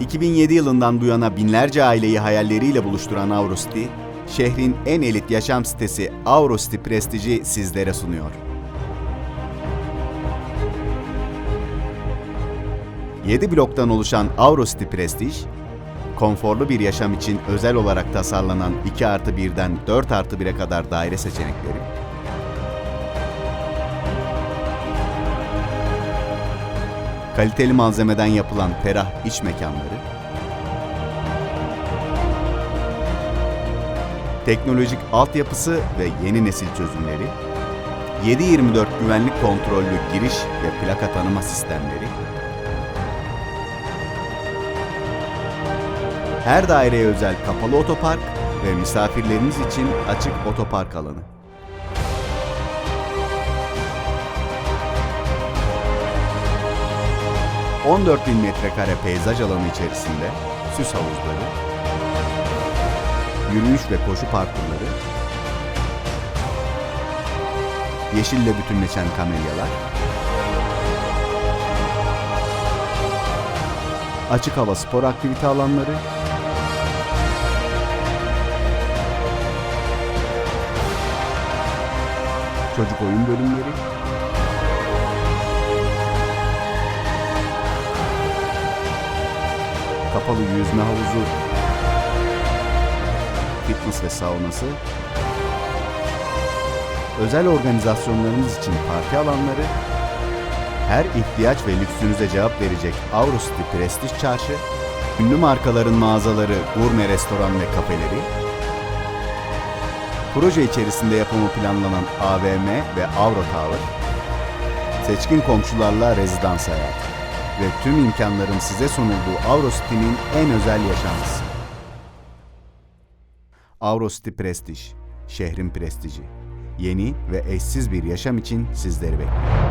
2007 yılından bu yana binlerce aileyi hayalleriyle buluşturan Aurocity, şehrin en elit yaşam sitesi Aurocity Prestige'i sizlere sunuyor. 7 bloktan oluşan Aurocity Prestige, konforlu bir yaşam için özel olarak tasarlanan 2 artı 1'den 4 artı 1'e kadar daire seçenekleri, kaliteli malzemeden yapılan ferah iç mekanları, teknolojik altyapısı ve yeni nesil çözümleri, 7/24 güvenlik kontrollü giriş ve plaka tanıma sistemleri, her daireye özel kapalı otopark ve misafirleriniz için açık otopark alanı. ...14 bin metrekare peyzaj alanı içerisinde süs havuzları, yürüyüş ve koşu parkurları, yeşille bütünleşen kamelyalar, açık hava spor aktivite alanları, çocuk oyun bölümleri, kapalı yüzme havuzu, fitness ve saunası, özel organizasyonlarınız için parti alanları, her ihtiyaç ve lüksünüze cevap verecek Aurocity Prestige Çarşı, ünlü markaların mağazaları, gurme restoran ve kafeleri, proje içerisinde yapımı planlanan AVM ve Avro Tower, seçkin komşularla rezidans hayatı ve tüm imkanların size sunulduğu Aurocity'nin en özel yaşantısı. Aurocity Prestige, şehrin prestiji. Yeni ve eşsiz bir yaşam için sizleri bekliyor.